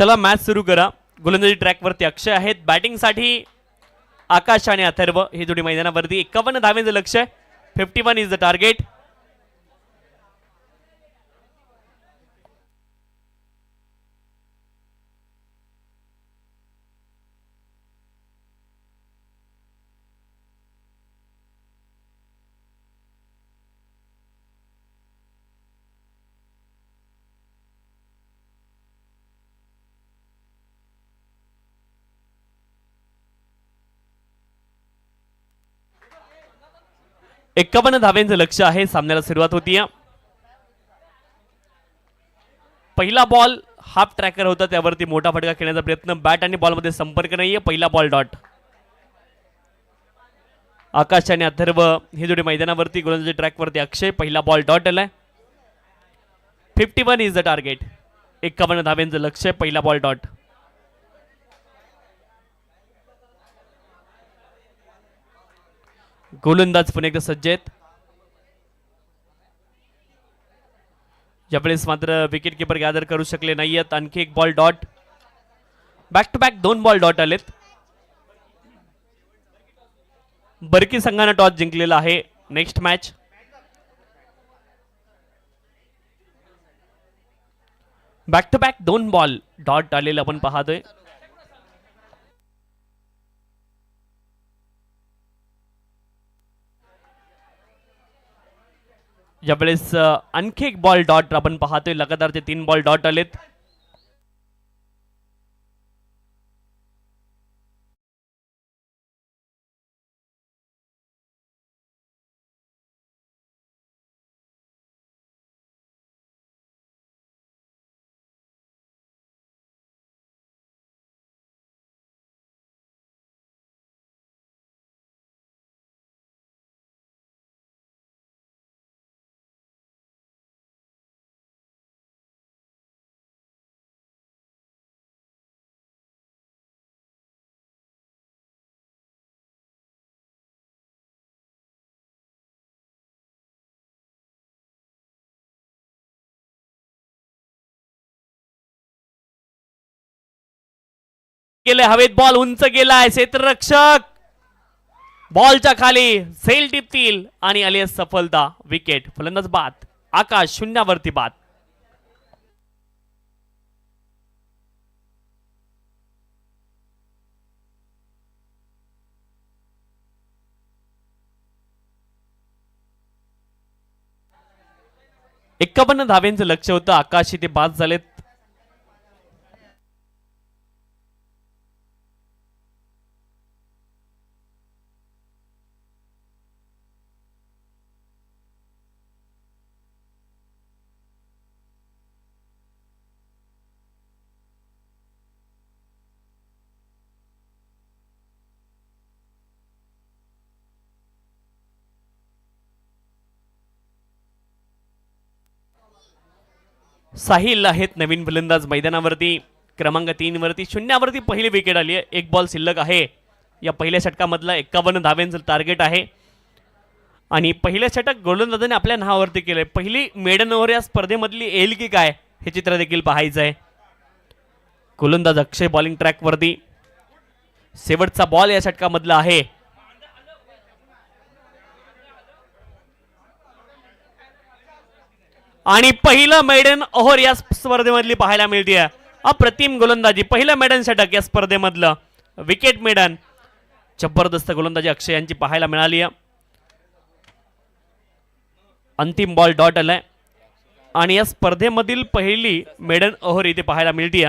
चला मॅच सुरू करा. गोलंदाजी ट्रॅकवरती अक्षय आहेत. बॅटिंगसाठी आकाश आणि अथर्व ही जोडी मैदानावरती. एकावन्न धावेंचं लक्ष आहे. Fifty one is the target एकावन्न धावेंचं लक्ष आहे सामन्याला सुरुवात होतीये. पहिला बॉल हाफ ट्रॅकर होता त्यावरती मोठा फटका खेळण्याचा प्रयत्न. बॅट आणि बॉलमध्ये संपर्क नाहीये पहिला बॉल डॉट. आकाश आणि अथर्व हे जोडी मैदानावरती गोलंदाजी ट्रॅकवरती. अक्षय पहिला बॉल डॉट आलाय. Fifty one is the target एकावन्न धावेंचं लक्ष आहे पहिला बॉल डॉट. गोलंदाज पण एकदा सज्ज आहेत. यावेळेस मात्र विकेट किपर गॅदर करू शकले नाहीयेत. आणखी एक ball dot back to back दोन बॉल डॉट आलेत. बरकी संघानं टॉस जिंकलेला आहे. Next match back to back दोन बॉल डॉट आलेले आपण पाहतोय. यावेळेस आणखी एक बॉल डॉट आपण पाहतोय. लगातार ते तीन बॉल डॉट आलेत. गेले हवेत बॉल उंच गेलाय क्षेत्ररक्षक. बॉलच्या खाली सेल टिपतील आणि आली सफलता विकेट फलंदाज बाद. आकाश शून्यावरती बाद. एक्कावन्न धावेंचं लक्ष होतं. आकाश इथे बाद झालेत. साहिल आहेत नवीन फलंदाज मैदानावरती. क्रमांक तीनवरती शून्यावरती पहिली विकेट आली आहे. एक बॉल शिल्लक आहे. या पहिल्या षटकामधला एक्कावन्न धाव्यांचं टार्गेट आहे. आणि पहिल्या षटक गोलंदाजाने आपल्या नावावरती केलं आहे पहिली मेडन ओव्हर या स्पर्धेमधली येईल की काय हे चित्र देखील पाहायचं आहे गोलंदाज अक्षय बॉलिंग ट्रॅकवरती शेवटचा बॉल या षटकामधला आहे. आणि पहिलं मैडन ओव्हर या स्पर्धेमधली पाहायला मिळते. अप्रतिम गोलंदाजी. पहिलं मेडन षटक या स्पर्धेमधलं विकेट मेडन जबरदस्त गोलंदाजी अक्षय यांची पाहायला मिळाली. आहे अंतिम बॉल डॉट आलाय आणि या स्पर्धेमधील पहिली मेडन ओव्हर इथे पाहायला मिळते.